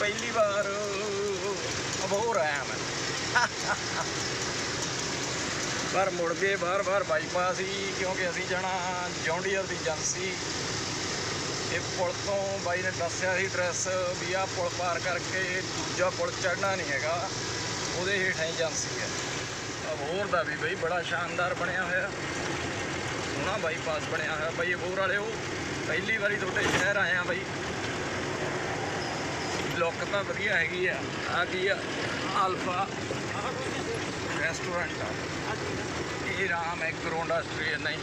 ਪਹਿਲੀ ਵਾਰ ਅਬੋਰ ਆਇਆ ਮੈਂ। ਪਰ ਮੁੜ ਕੇ ਬਾਰ-ਬਾਰ ਬਾਈਪਾਸ ਹੀ ਕਿਉਂਕਿ ਅਸੀਂ ਜਾਣਾ ਜੌਂਡੀਅਰ ਦੀ ਏਜੰਸੀ। ਇਹ ਪੁਲ ਤੋਂ ਬਾਈ ਨੇ ਦੱਸਿਆ ਸੀ ਐਡਰੈਸ ਵੀ ਆਹ ਪੁਲ ਪਾਰ ਕਰਕੇ ਦੂਜਾ ਪੁਲ ਚੜਨਾ ਨਹੀਂ ਹੈਗਾ। ਉਹਦੇ ਹੇਠਾਂ ਹੀ ਏਜੰਸੀ ਹੈ। ਅਬੋਰ ਦਾ ਵੀ ਬਈ ਬੜਾ ਸ਼ਾਨਦਾਰ ਬਣਿਆ ਹੋਇਆ। ਸੋਹਣਾ ਬਾਈਪਾਸ ਬਣਿਆ ਹੋਇਆ। ਬਈ ਅਬੋਰ ਵਾਲਿਓ, ਪਹਿਲੀ ਵਾਰੀ ਤੁਹਾਡੇ ਸ਼ਹਿਰ ਆਇਆ ਬਈ। ਲੁੱਕ ਤਾਂ ਵਧੀਆ ਹੈਗੀ ਆ। ਆ ਕੀ ਆ? ਆਲਫਾ ਰੈਸਟੋਰੈਂਟ ਆ। ਇਹ ਰਾਮ ਐਗਰੋ ਇੰਡਸਟਰੀ ਹੈ, ਨਹੀਂ।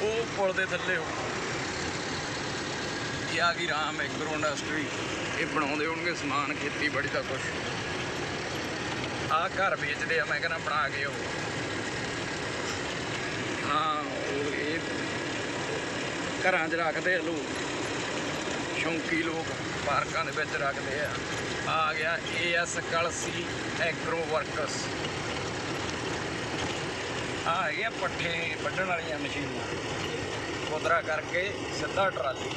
ਉਹ ਪੁਲ ਦੇ ਥੱਲੇ ਹੋ। ਇਹ ਆ ਗਈ ਰਾਮ ਐਗਰੋ ਇੰਡਸਟਰੀ ਇਹ ਬਣਾਉਂਦੇ ਹੋਣਗੇ ਸਮਾਨ, ਖੇਤੀਬਾੜੀ ਦਾ ਕੁਝ ਆ ਘਰ ਵੇਚਦੇ ਆ, ਮੈਂ ਕਹਿੰਦਾ ਬਣਾ ਕੇ ਉਹ। ਹਾਂ, ਉਹ ਇਹ ਘਰਾਂ 'ਚ ਰੱਖਦੇ ਆ ਲੋਕ। ਸ਼ੌਂਕੀ ਲੋਕ ਪਾਰਕਾਂ ਦੇ ਵਿੱਚ ਰੱਖਦੇ ਆ। ਆ ਗਿਆ ਏਐਸ ਕਲਸੀ ਐਗਰੋ ਵਰਕਸ। ਆ ਹੈਗੀਆਂ ਪੱਠੇ ਵੱਢਣ ਵਾਲੀਆਂ ਮਸ਼ੀਨਾਂ। ਕੁਦਰਾ ਕਰਕੇ ਸਿੱਧਾ ਟਰਾਲੀ।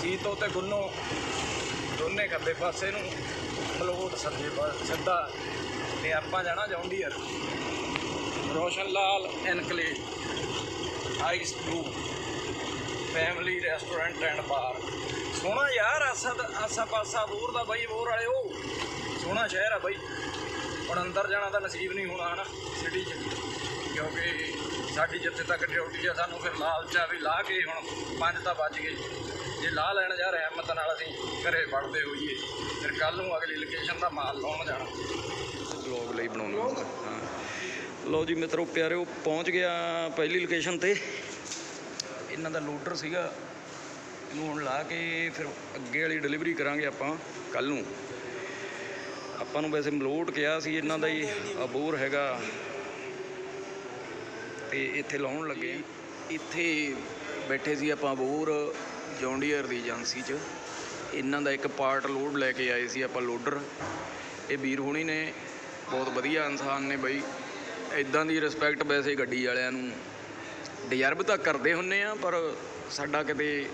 ਸੀਤੋ ਤੇ ਗੁੰਨੋ ਦੋਨੇ ਖੱਬੇ ਪਾਸੇ ਨੂੰ ਫਲੋਟ ਸੱਜੇ ਪਾਸੇ ਸਿੱਧਾ ਤੇ ਆਪਾਂ ਜਾਣਾ ਚਾਹੁੰਦੀ John Deere. Roshan Lal enclave ice blue, family restaurant and bar. ਸੋਹਣਾ ਯਾਰ, ਆਸਾ ਆਸਾ ਪਾਸਾ ਬੋਰ ਦਾ ਬਾਈ ਬੋਰ ਵਾਲੇ ਉਹ ਸੋਹਣਾ ਸ਼ਹਿਰ ਆ ਬਾਈ। ਹੁਣ ਅੰਦਰ ਜਾਣਾ ਤਾਂ ਨਸੀਬ ਨਹੀਂ ਹੋਣਾ, ਹਨਾ ਸਿਟੀ 'ਚ। ਕਿਉਂਕਿ ਸਾਡੀ ਜਿੱਥੇ ਤੱਕ ਡਿਊਟੀ ਆ, ਸਾਨੂੰ ਫਿਰ ਲਾਲਚ ਆ ਵੀ ਲਾ ਕੇ ਹੁਣ ਪੰਜ ਤਾਂ ਵੱਜ ਗਏ। ਜੇ ਲਾਹ ਲੈਣ ਜਾ ਰਹੇ ਹਿੰਮਤ ਨਾਲ ਅਸੀਂ ਘਰੇ ਵੜਦੇ ਹੋਈਏ, ਫਿਰ ਕੱਲ ਨੂੰ ਅਗਲੀ ਲੋਕੇਸ਼ਨ ਦਾ ਮਾਲ ਲਾਉਣ ਜਾਣਾ। ਬਲੌਗ ਲਈ ਬਣਾਉਣਾ ਹਾਂ। ਲਓ ਜੀ ਮਿੱਤਰੋ, ਪਿਆਰਿਓ, ਪਹੁੰਚ ਗਿਆ ਪਹਿਲੀ ਲੋਕੇਸ਼ਨ ਤੇ। ਇਹਨਾਂ ਦਾ ਲੋਡਰ ਸੀਗਾ। ਇਹਨੂੰ ਹੁਣ ਲਾ ਕੇ ਫਿਰ ਅੱਗੇ ਵਾਲੀ ਡਿਲੀਵਰੀ ਕਰਾਂਗੇ ਆਪਾਂ ਕੱਲ ਨੂੰ। ਆਪਾਂ ਨੂੰ ਵੈਸੇ ਮਲੋਟ ਕਿਹਾ ਸੀ ਇਹਨਾਂ ਦਾ ਹੀ ਅਬੋਰ ਹੈਗਾ। ਤੇ ਇੱਥੇ ਲਾਉਣ ਲੱਗੇ ਇੱਥੇ ਬੈਠੇ ਸੀ ਆਪਾਂ ਅਬੋਰ ਜੌਂਡੀਅਰ ਦੀ ਏਜੰਸੀ 'ਚ। ਇਹਨਾਂ ਦਾ ਇੱਕ ਪਾਰਟ ਲੋਡ ਲੈ ਕੇ ਆਏ ਸੀ ਆਪਾਂ ਲੋਡਰ। ਇਹ ਵੀਰ ਹੋਣੀ ਨੇ, ਬਹੁਤ ਵਧੀਆ ਇਨਸਾਨ ਨੇ ਬਈ। ਇਦਾਂ ਦੀ ਰਿਸਪੈਕਟ ਵੈਸੇ ਗੱਡੀ ਵਾਲਿਆਂ ਨੂੰ। ਡਿਜ਼ਰਵ ਤਾਂ ਕਰਦੇ ਹੁੰਨੇ ਆ, ਪਰ ਸਾਡਾ ਕਿਤੇ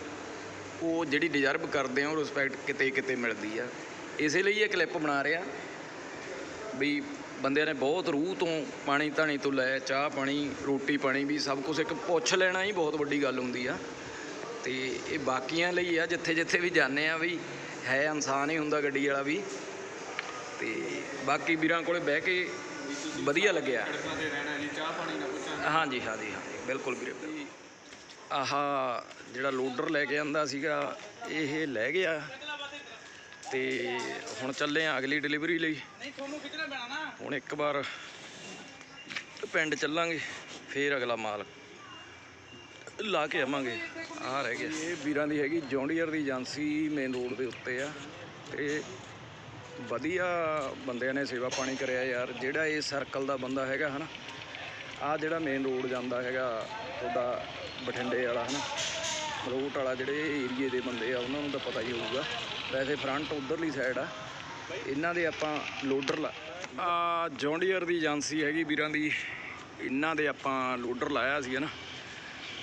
ਉਹ ਜਿਹੜੀ ਡਿਜ਼ਰਵ ਕਰਦੇ ਆ ਉਹ ਰਿਸਪੈਕਟ ਕਿਤੇ ਕਿਤੇ ਮਿਲਦੀ ਆ। ਇਸੇ ਲਈ ਇਹ ਕਲਿੱਪ ਬਣਾ ਰਿਹਾ ਵੀ ਬੰਦਿਆਂ ਨੇ ਬਹੁਤ ਰੂਹ ਤੋਂ ਪਾਣੀ ਧਾਣੀ ਤੋਂ ਲੈ ਚਾਹ ਪਾਣੀ ਰੋਟੀ ਪਾਣੀ ਵੀ ਸਭ ਕੁਝ ਇੱਕ ਪੁੱਛ ਲੈਣਾ ਹੀ ਬਹੁਤ ਵੱਡੀ ਗੱਲ ਹੁੰਦੀ ਆ। ਤੇ ਇਹ ਬਾਕੀਆਂ ਲਈ ਆ ਜਿੱਥੇ ਜਿੱਥੇ ਵੀ ਜਾਂਦੇ ਆ ਵੀ ਹੈ ਇਨਸਾਨ ਹੀ ਹੁੰਦਾ ਗੱਡੀ ਵਾਲਾ ਵੀ। ਤੇ ਬਾਕੀ ਵੀਰਾਂ ਕੋਲੇ ਬਹਿ ਕੇ ਵਧੀਆ ਲੱਗਿਆ। ਸੜਕਾਂ ਤੇ ਰਹਿਣਾ ਜੀ ਚਾਹ ਪਾਣੀ ਨਾ ਪੁੱਛਾਂ। ਹਾਂਜੀ ਹਾਂਜੀ ਹਾਂਜੀ ਬਿਲਕੁਲ ਵੀਰੇ। ਆਹ ਜਿਹੜਾ ਲੋਡਰ ਲੈ ਕੇ ਆਂਦਾ ਸੀਗਾ ਇਹ ਲੈ ਗਿਆ। ਤੇ ਹੁਣ ਚੱਲੇ ਆ ਅਗਲੀ ਡਿਲੀਵਰੀ ਲਈ। ਨਹੀਂ ਤੁਹਾਨੂੰ ਖਿੱਚਣਾ ਪੈਣਾ ਨਾ ਹੁਣ ਇੱਕ ਵਾਰ ਪਿੰਡ ਚੱਲਾਂਗੇ ਫੇਰ ਅਗਲਾ ਮਾਲ ਲਾ ਕੇ ਆਵਾਂਗੇ। ਆਹ ਰਹਿ ਗਿਆ। ਇਹ ਵੀਰਾਂ ਦੀ ਹੈਗੀ ਜੌਂਡੀਅਰ ਦੀ ਏਜੰਸੀ ਮੇਨ ਰੋਡ ਦੇ ਉੱਤੇ ਆ। ਤੇ ਵਧੀਆ ਬੰਦਿਆਂ ਨੇ ਸੇਵਾ ਪਾਣੀ ਕਰਿਆ ਯਾਰ। ਜਿਹੜਾ ਇਹ ਸਰਕਲ ਦਾ ਬੰਦਾ ਹੈਗਾ ਹਨਾ ਆ ਜਿਹੜਾ ਮੇਨ ਰੋਡ ਜਾਂਦਾ ਹੈਗਾ ਤੁਹਾਡਾ ਬਠਿੰਡੇ ਵਾਲਾ, ਹਨਾ? ਰੋਡ ਵਾਲਾ ਜਿਹੜੇ ਏਰੀਏ ਦੇ ਬੰਦੇ ਆ, ਉਹਨਾਂ ਨੂੰ ਤਾਂ ਪਤਾ ਹੀ ਹੋਊਗਾ। ਵੈਸੇ ਫਰੰਟ ਉਧਰਲੀ ਸਾਈਡ ਆ। ਇਹਨਾਂ ਦੇ ਆਪਾਂ ਲੋਡਰ ਲਾ ਆ ਜੌਂਡੀਅਰ ਦੀ ਏਜੰਸੀ ਹੈਗੀ ਵੀਰਾਂ ਦੀ। ਇਹਨਾਂ ਦੇ ਆਪਾਂ ਲੋਡਰ ਲਾਇਆ ਸੀ, ਹਨਾ?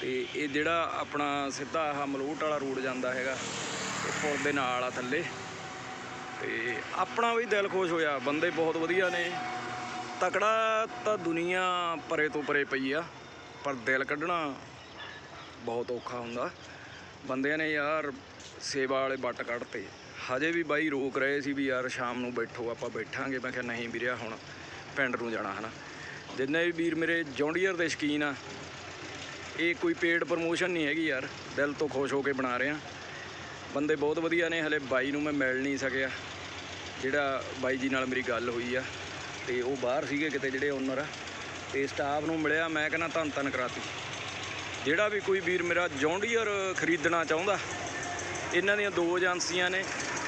ਤੇ ਇਹ ਜਿਹੜਾ ਆਪਣਾ ਸਿੱਧਾ ਆਹ ਮਲੋਟ ਵਾਲਾ ਰੋਡ ਜਾਂਦਾ ਹੈਗਾ, ਇਹ ਪੁਲ ਦੇ ਨਾਲ ਆ ਥੱਲੇ। ਤੇ ਆਪਣਾ ਵੀ ਦਿਲ ਖੁਸ਼ ਹੋਇਆ। ਬੰਦੇ ਬਹੁਤ ਵਧੀਆ ਨੇ। ਤਕੜਾ ਤਾਂ ਦੁਨੀਆ ਪਰੇ ਤੋਂ ਪਰੇ ਪਈ ਆ, ਪਰ ਦਿਲ ਕੱਢਣਾ ਬਹੁਤ ਔਖਾ ਹੁੰਦਾ। ਬੰਦਿਆਂ ਨੇ ਯਾਰ ਸੇਵਾ ਵਾਲੇ ਵੱਟ ਕੱਢਤੇ। ਹਜੇ ਵੀ ਬਾਈ ਰੋਕ ਰਹੇ ਸੀ ਵੀ ਯਾਰ ਸ਼ਾਮ ਨੂੰ ਬੈਠੋ, ਆਪਾਂ ਬੈਠਾਂਗੇ। ਮੈਂ ਕਿਹਾ ਨਹੀਂ ਵੀਰਿਆ, ਹੁਣ ਪਿੰਡ ਨੂੰ ਜਾਣਾ, ਹਨਾ। ਜਿੰਨੇ ਵੀ ਵੀਰ ਮੇਰੇ ਜੌਂਡੀਅਰ ਦੇ ਸ਼ਕੀਨ ਆ, ਇਹ ਕੋਈ ਪੇਡ ਪ੍ਰਮੋਸ਼ਨ ਨਹੀਂ ਹੈਗੀ ਯਾਰ। ਦਿਲ ਤੋਂ ਖੁਸ਼ ਹੋ ਕੇ ਬਣਾ ਰਹੇ ਆ। ਬੰਦੇ ਬਹੁਤ ਵਧੀਆ ਨੇ, ਹਲੇ ਬਾਈ ਨੂੰ ਮੈਂ ਮਿਲ ਨਹੀਂ ਸਕਿਆ। ਜਿਹੜਾ ਬਾਈ ਜੀ ਨਾਲ ਮੇਰੀ ਗੱਲ ਹੋਈ ਆ, ਤੇ ਉਹ ਬਾਹਰ ਸੀਗੇ ਕਿਤੇ ਜਿਹੜੇ ਓਨਰ ਆ। ਤੇ ਸਟਾਫ ਨੂੰ ਮਿਲਿਆ, ਮੈਂ ਕਹਿੰਦਾ ਧੰਨ ਧੰਨ ਕਰਾਤੀ। ਜਿਹੜਾ ਵੀ ਕੋਈ ਵੀਰ ਮੇਰਾ ਜੌਂਡੀਅਰ ਖਰੀਦਣਾ ਚਾਹੁੰਦਾ ਇਹਨਾਂ ਦੀਆਂ ਦੋ ਏਜੰਸੀਆਂ ਨੇ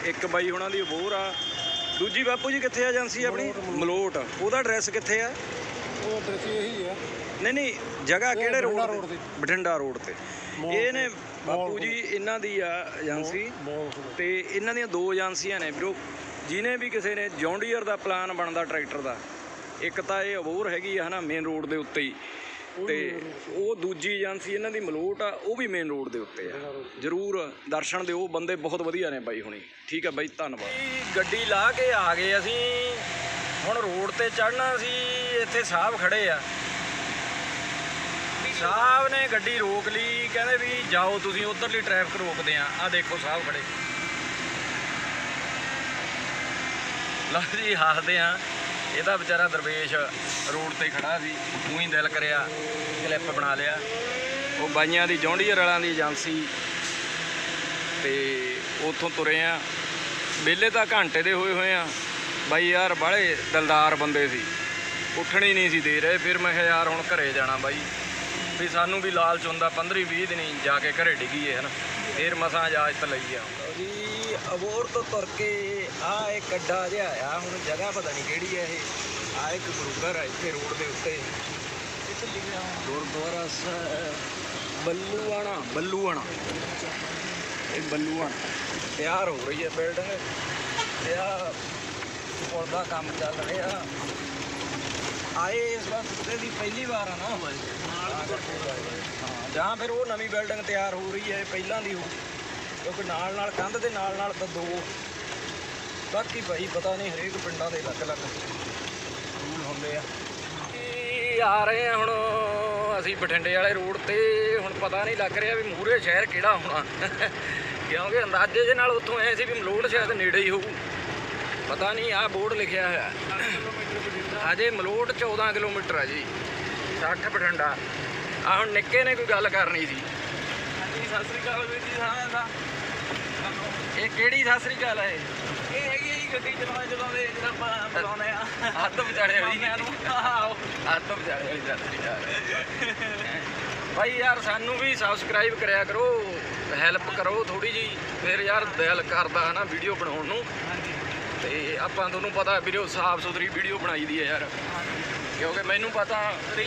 ਇੱਕ ਬਾਈ ਉਹਨਾਂ ਦੀ ਅਬੋਰ ਆ ਦੂਜੀ ਬਾਪੂ ਜੀ ਕਿੱਥੇ ਆ ਏਜੰਸੀ ਆਪਣੀ? ਮਲੋਟ ਉਹਦਾ ਐਡਰੈਸ ਕਿੱਥੇ ਆ? ਉਹ ਐਡਰੈਸ ਇਹੀ ਹੈ ਨਹੀਂ ਨਹੀਂ ਜਗ੍ਹਾ ਕਿਹੜੇ ਰੋਡ ਤੇ। ਬਠਿੰਡਾ ਰੋਡ ਤੇ। ਇਹ ਨੇ। ਬਾਪੂ ਜੀ ਇਹਨਾਂ ਦੀ ਆ ਏਜੰਸੀ। ਤੇ। ਇਹਨਾਂ ਦੀਆਂ ਦੋ ਏਜੰਸੀਆਂ ਨੇ ਵੀਰੋ ਜਿਨੇ ਵੀ ਕਿਸੇ ਨੇ ਜੌਂਡੀਅਰ ਦਾ ਪਲਾਨ ਬਣਦਾ ਟਰੈਕਟਰ ਦਾ ਇੱਕ ਤਾਂ ਇਹ ਅਬੋਰ ਹੈਗੀ ਆ ਹਨਾ ਮੇਨ ਰੋਡ ਦੇ ਉੱਤੇ ਹੀ। ਤੇ ਉਹ ਦੂਜੀ ਏਜੰਸੀ ਇਹਨਾਂ ਦੀ ਮਲੋਟ ਆ, ਉਹ ਵੀ ਮੇਨ ਰੋਡ ਦੇ ਉੱਤੇ ਆ। ਜਰੂਰ ਦਰਸ਼ਨ ਦਿਓ, ਬੰਦੇ ਬਹੁਤ ਵਧੀਆ ਨੇ ਬਾਈ ਹੁਣੀ। ਠੀਕ ਆ ਬਾਈ, ਧੰਨਵਾਦ। ਗੱਡੀ ਲਾ ਕੇ ਆ ਗਏ ਅਸੀਂ। ਹੁਣ ਰੋਡ ਤੇ ਚੜਨਾ ਸੀ ਇੱਥੇ ਸਾਹਿਬ ਖੜੇ ਆ। ਸਾਹਿਬ ਨੇ ਗੱਡੀ ਰੋਕ ਲਈ, ਕਹਿੰਦੇ ਵੀ ਜਾਓ ਤੁਸੀਂ, ਉਧਰਲੀ ਟ੍ਰੈਫਿਕ ਰੋਕਦੇ ਆ। ਆ ਦੇਖੋ ਸਾਹਿਬ ਖੜੇ। ਲਓ ਜੀ ਹੱਸਦੇ ਆ। ਇਹਦਾ ਵਿਚਾਰਾ ਦਰਵੇਸ਼ ਰੋਡ ਤੇ ਖੜਾ ਸੀ ਤੂੰ ਹੀ ਦਿਲ ਕਰਿਆ, ਕਲਿੱਪ ਬਣਾ ਲਿਆ। ਉਹ ਬਾਈਆਂ ਦੀ ਜੌਂਡੀਅਰ ਵਾਲਾਂ ਦੀ ਏਜੰਸੀ। ਤੇ ਉੱਥੋਂ ਤੁਰੇ ਆ। ਵਿਹਲੇ ਤਾਂ ਘੰਟੇ ਦੇ ਹੋਏ ਹੋਏ ਆ। ਬਾਈ ਯਾਰ, ਬਾਹਲੇ ਦਿਲਦਾਰ ਬੰਦੇ ਸੀ। ਉੱਠਣ ਨਹੀਂ ਸੀ ਦੇ ਰਹੇ। ਫਿਰ ਮੈਂ ਕਿਹਾ, ਯਾਰ, ਹੁਣ ਘਰੇ ਜਾਣਾ ਬਾਈ। ਵੀ ਸਾਨੂੰ ਵੀ ਲਾਲਚ ਹੁੰਦਾ 15 20 ਦਿਨੀ ਜਾ ਕੇ ਘਰੇ ਡਿੱਗੀਏ, ਹਨਾ। ਫਿਰ ਮਸਾਂ ਇਜਾਜ਼ਤ ਲਈ ਆ ਜੀ ਅਬੋਰ ਤੋਂ ਤੁਰ ਕੇ ਆ ਇੱਕ ਅੱਡਾ ਜਿਹਾ ਆ ਹੁਣ ਜਗ੍ਹਾ ਪਤਾ ਨਹੀਂ ਕਿਹੜੀ ਹੈ ਇਹ। ਆ ਇੱਕ ਗੁਰੂਘਰ ਆ ਇੱਥੇ ਰੋਡ ਦੇ ਉੱਤੇ। ਇੱਥੇ ਲਿਖਿਆ ਗੁਰਦੁਆਰਾ ਸਾਹਿਬ ਬੱਲੂਆਣਾ ਬੱਲੂਆਣਾ। ਇਹ ਬੱਲੂਆਣਾ। ਤਿਆਰ ਹੋ ਰਹੀ ਹੈ ਬਿਲਡਿੰਗ ਤੇ ਆ ਪੁਲ ਦਾ ਕੰਮ ਚੱਲ ਰਿਹਾ। ਆਏ ਇਸ ਵਾਰ ਕੁੱਤੇ ਦੀ ਪਹਿਲੀ ਵਾਰ ਆ ਨਾ ਹਾਂ ਜਾਂ ਫਿਰ ਉਹ ਨਵੀਂ ਬਿਲਡਿੰਗ ਤਿਆਰ ਹੋ ਰਹੀ ਹੈ ਪਹਿਲਾਂ ਦੀ ਹੋ ਕਿਉਂਕਿ ਨਾਲ ਨਾਲ ਕੰਧ ਦੇ ਨਾਲ ਨਾਲ ਤਾਂ ਦੋ। ਬਾਕੀ ਭਾਈ ਪਤਾ ਨਹੀਂ ਹਰੇਕ ਪਿੰਡਾਂ ਦੇ ਅਲੱਗ ਅਲੱਗ ਰੂਲ ਹੁੰਦੇ ਆ। ਇਹ ਆ ਰਹੇ ਆ ਹੁਣ? ਅਸੀਂ ਬਠਿੰਡੇ ਵਾਲੇ ਰੋਡ ਤੇ ਹੁਣ ਪਤਾ ਨਹੀਂ ਲੱਗ ਰਿਹਾ ਵੀ ਮੂਰੇ ਸ਼ਹਿਰ ਕਿਹੜਾ ਹੋਣਾ। ਕਿਉਂਕਿ ਅੰਦਾਜ਼ੇ ਦੇ ਨਾਲ ਉੱਥੋਂ ਐ ਸੀ ਵੀ ਮਲੋੜ ਸ਼ਾਇਦ ਨੇੜੇ ਹੀ ਹੋਊ। ਪਤਾ ਨਹੀਂ ਆਹ ਬੋਰਡ ਲਿਖਿਆ ਹੋਇਆ। ਅਜੇ ਮਲੋਟ 14 ਕਿਲੋਮੀਟਰ ਆ ਜੀ 60 ਬਠਿੰਡਾ। ਆ ਹੁਣ ਨਿੱਕੇ ਨੇ ਕੋਈ ਗੱਲ ਕਰਨੀ ਸੀ। ਸਤਿ ਸ੍ਰੀ ਅਕਾਲ ਵੀਰ ਜੀ ਸਾਰਿਆਂ ਦਾ। ਇਹ ਕਿਹੜੀ ਸਤਿ ਸ੍ਰੀ ਅਕਾਲ ਹੈ ਇਹ? ਹੈਗੀ ਹੈ ਜੀ ਗੱਡੀ ਚਲਾਉਂਦੇ ਚਲਾਉਂਦੇ ਜਿਹੜਾ ਆਪਾਂ ਬੁਲਾਉਂਦੇ ਆ। ਹੱਥ ਵਿਚਾਲੇ ਵਾਲੀ। ਆਹੋ। ਹੱਥ ਵਿਚਾਲੇ ਵਾਲੀ ਸਤਿ ਸ੍ਰੀ ਅਕਾਲ। ਭਾਈ ਯਾਰ ਸਾਨੂੰ ਵੀ ਸਬਸਕ੍ਰਾਈਬ ਕਰਿਆ ਕਰੋ। ਹੈਲਪ ਕਰੋ ਥੋੜੀ ਜੀ ਫਿਰ ਯਾਰ ਦਿਲ ਕਰਦਾ ਹੈ ਨਾ ਵੀਡੀਓ ਬਣਾਉਣ ਨੂੰ। ਤੇ ਆਪਾਂ ਤੁਹਾਨੂੰ ਪਤਾ ਵੀਡੀਓ ਸਾਫ਼ ਸੁਥਰੀ ਵੀਡੀਓ ਬਣਾਈ ਦੀ ਹੈ ਯਾਰ। ਕਿਉਂਕਿ ਮੈਨੂੰ ਪਤਾ ਤੇ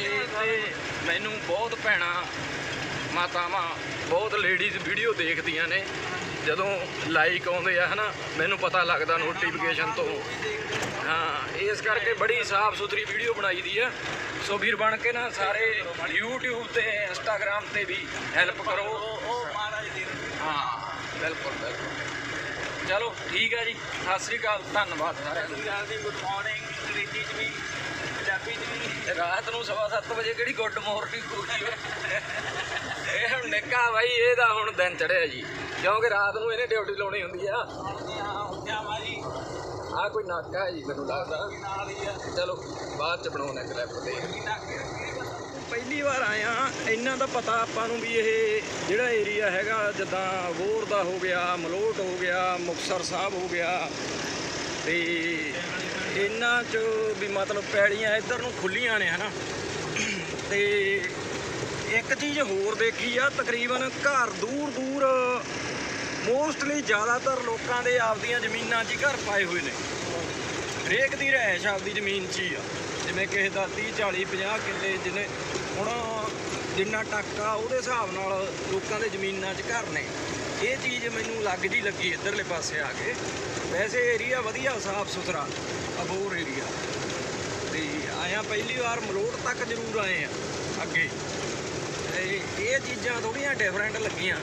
ਮੈਨੂੰ ਬਹੁਤ ਭੈਣਾਂ ਮਾਤਾਵਾਂ ਬਹੁਤ ਲੇਡੀਜ਼ ਵੀਡੀਓ ਦੇਖਦੀਆਂ ਨੇ। ਜਦੋਂ ਲਾਈਕ ਆਉਂਦੇ ਆ ਹਨਾ ਮੈਨੂੰ ਪਤਾ ਲੱਗਦਾ ਨੋਟੀਫਿਕੇਸ਼ਨ ਤੋਂ। ਹਾਂ ਇਸ ਕਰਕੇ ਬੜੀ ਸਾਫ਼ ਸੁਥਰੀ ਵੀਡੀਓ ਬਣਾਈ ਦੀ ਆ। ਸੋ ਵੀਰ ਬਣ ਕੇ ਨਾ ਸਾਰੇ YouTube ਤੇ Instagram ਤੇ ਵੀ ਹੈਲਪ ਕਰੋ। ਉਹ ਮਹਾਰਾਜ ਦੀ ਹਾਂ ਬਿਲਕੁਲ ਬਿਲਕੁਲ। ਚਲੋ ਠੀਕ ਹੈ ਜੀ। ਸਤਿ ਸ੍ਰੀ ਅਕਾਲ ਧੰਨਵਾਦ ਸਾਰਿਆਂ ਦੀ ਗੁੱਡ ਮਾਰਨਿੰਗ ਅੰਗਰੇਜ਼ੀ ਚ ਵੀ। ਪੰਜਾਬੀ ਚ ਰਾਤ ਨੂੰ ਸਵਾ ਸੱਤ ਵਜੇ ਕਿਹੜੀ ਗੁੱਡ ਮਾਰਨਿੰਗ ਹੋਈ ਇਹ ਹੁਣ ਨਿੱਕਾ ਬਾਈ, ਇਹਦਾ ਹੁਣ ਦਿਨ ਚੜਿਆ ਜੀ। ਕਿਉਂਕਿ ਰਾਤ ਨੂੰ ਇਹਨੇ ਡਿਊਟੀ ਲਾਉਣੀ ਹੁੰਦੀ ਆ। ਆ ਕੋਈ ਨਾਕਾ ਹੈ ਜੀ, ਮੈਨੂੰ ਲੱਗਦਾ। ਚਲੋ, ਬਾਅਦ ਚ ਬਣਾਉਣਾ ਕਲਿੱਪ ਤੇ ਕਿੰਨਾ ਪਹਿਲੀ ਵਾਰ ਆਇਆ ਇਹਨਾਂ ਦਾ ਪਤਾ ਆਪਾਂ ਨੂੰ ਵੀ ਇਹ ਜਿਹੜਾ ਏਰੀਆ ਹੈਗਾ, ਜਿੱਦਾਂ ਵੋਰ ਦਾ ਹੋ ਗਿਆ, ਮਲੋਟ ਹੋ ਗਿਆ ਮੁਕਸਰ ਸਾਹਿਬ ਹੋ ਗਿਆ, ਤੇ ਇਹਨਾਂ 'ਚ ਵੀ ਮਤਲਬ ਪੈੜੀਆਂ ਇੱਧਰ ਨੂੰ ਖੁੱਲੀਆਂ ਨੇ, ਹਨਾ। ਤੇ ਇੱਕ ਚੀਜ਼ ਹੋਰ ਦੇਖੀ ਆ, ਤਕਰੀਬਨ ਘਰ ਦੂਰ ਦੂਰ ਮੋਸਟਲੀ ਜ਼ਿਆਦਾਤਰ ਲੋਕਾਂ ਦੇ ਆਪਦੀਆਂ ਜ਼ਮੀਨਾਂ 'ਚ ਹੀ ਘਰ ਪਾਏ ਹੋਏ ਨੇ। ਹਰੇਕ ਦੀ ਰਹਿਸ਼ ਆਪਦੀ ਜ਼ਮੀਨ 'ਚ ਹੀ ਆ। ਜਿਵੇਂ ਕਿਸੇ ਦਾ 30 40 50 ਕਿੱਲੇ ਜਿਹਨੇ ਹੁਣ ਜਿੰਨਾ ਟੱਕਾ ਉਹਦੇ ਹਿਸਾਬ ਨਾਲ ਲੋਕਾਂ ਦੇ ਜ਼ਮੀਨਾਂ 'ਚ ਘਰ ਨੇ। ਇਹ ਚੀਜ਼ ਮੈਨੂੰ ਲੱਗ ਜੀ ਲੱਗੀ ਇੱਧਰਲੇ ਪਾਸੇ ਆ ਕੇ। ਵੈਸੇ ਏਰੀਆ ਵਧੀਆ, ਸਾਫ਼ ਸੁਥਰਾ ਅਬੋਰ ਏਰੀਆ ਤੇ ਆਇਆ ਪਹਿਲੀ ਵਾਰ ਮਲੋਟ ਤੱਕ ਜ਼ਰੂਰ ਆਏ ਆ, ਅੱਗੇ। ਤੇ ਇਹ ਚੀਜ਼ਾਂ ਥੋੜੀਆਂ ਡਿਫਰੈਂਟ ਲੱਗੀਆਂ।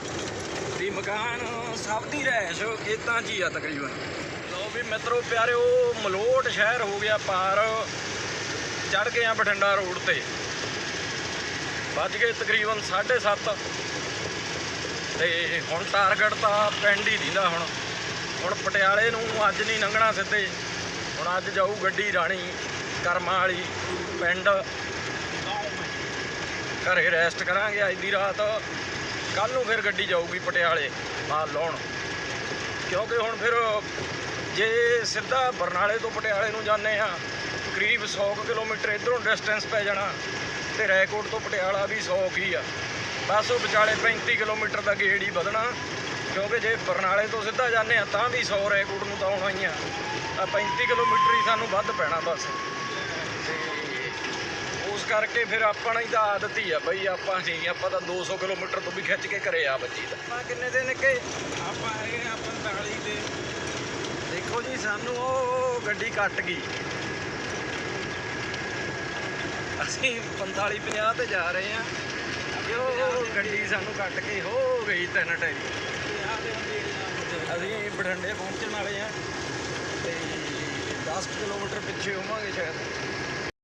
ਤੇ ਮਕਾਨ ਸਭ ਦੀ ਰਹਿਸ਼ ਖੇਤਾਂ 'ਚ ਹੀ ਆ ਤਕਰੀਬਨ। ਲੋ ਵੀ ਮਿੱਤਰੋ, ਪਿਆਰਿਓ, ਮਲੋਟ ਸ਼ਹਿਰ ਹੋ ਗਿਆ ਪਾਰ। ਚੜ ਗਏ ਆ ਬਠਿੰਡਾ ਰੋਡ ਤੇ। ਵੱਜ ਗਏ ਤਕਰੀਬਨ 7:30 ਤੇ ਹੁਣ ਟਾਰਗੇਟ ਤਾਂ ਪਿੰਡ ਹੀ ਦਿੰਦਾ ਹੁਣ। ਹੁਣ ਪਟਿਆਲੇ ਨੂੰ ਅੱਜ ਨਹੀਂ ਲੰਘਣਾ ਸਿੱਧੇ। ਹੁਣ ਅੱਜ ਜਾਊ ਗੱਡੀ ਰਾਣੀ, ਕਰਮਾਂ ਵਾਲੀ ਪਿੰਡ। ਘਰੇ ਰੈਸਟ ਕਰਾਂਗੇ ਅੱਜ ਦੀ ਰਾਤ। ਕੱਲ ਨੂੰ ਫਿਰ ਗੱਡੀ ਜਾਊਗੀ ਪਟਿਆਲੇ, ਮਾਲ ਲਾਉਣ। ਕਿਉਂਕਿ ਹੁਣ ਫਿਰ ਜੇ ਸਿੱਧਾ ਬਰਨਾਲੇ ਤੋਂ ਪਟਿਆਲੇ ਨੂੰ ਜਾਂਦੇ ਆ ਕਰੀਬ 100 ਕੁ ਕਿਲੋਮੀਟਰ ਇਧਰੋਂ ਡਿਸਟੈਂਸ ਪੈ ਜਾਣਾ। ਤੇ ਰੈਕੋਟ ਤੋਂ ਪਟਿਆਲਾ ਵੀ 100 ਕੀ ਆ। ਬਸ ਉਹ ਵਿਚਾਲੇ 35 ਕਿਲੋਮੀਟਰ ਦਾ ਗੇੜ ਹੀ ਵਧਣਾ ਕਿਉਂਕਿ ਜੇ ਬਰਨਾਲੇ ਤੋਂ ਸਿੱਧਾ ਜਾਂਦੇ ਆ ਤਾਂ ਵੀ 100 ਰੈਕੋਟ ਨੂੰ ਤਾਂ ਆਉਣਾ ਹੀ ਆ। ਤਾਂ 35 ਕਿਲੋਮੀਟਰ ਹੀ ਸਾਨੂੰ ਵੱਧ ਪੈਣਾ ਬਸ। ਉਸ ਕਰਕੇ ਫਿਰ ਆਪਣਾ ਹੀ ਤਾਂ ਆਦਤ ਹੀ ਆ ਬਈ ਆਪਾਂ ਨਹੀਂ ਆਪਾਂ ਤਾਂ 200 ਕਿਲੋਮੀਟਰ ਤੋਂ ਵੀ ਖਿੱਚ ਕੇ ਘਰੇ ਆ ਬੱਜੀ ਦਾ ਆਪਾਂ ਕਿੰਨੇ ਦਿਨ ਕਿ ਆਪਾਂ ਹੈਗੇ ਆ 45 ਦੇ। ਦੇਖੋ ਜੀ ਸਾਨੂੰ ਉਹ ਗੱਡੀ ਕੱਟ ਗਈ। ਅਸੀਂ 45 50 ਤੇ ਜਾ ਰਹੇ ਆ ਤੇ ਗੱਡੀ ਸਾਨੂੰ ਕੱਟ ਕੇ ਹੋ ਗਈ ਤਿੰਨ ਟੈਰੀ ਅਸੀਂ ਬਠਿੰਡੇ ਪਹੁੰਚਣ ਵਾਲੇ ਆ ਤੇ 10 ਕਿਲੋਮੀਟਰ ਪਿੱਛੇ ਹੋਵਾਂਗੇ ਸ਼ਾਇਦ।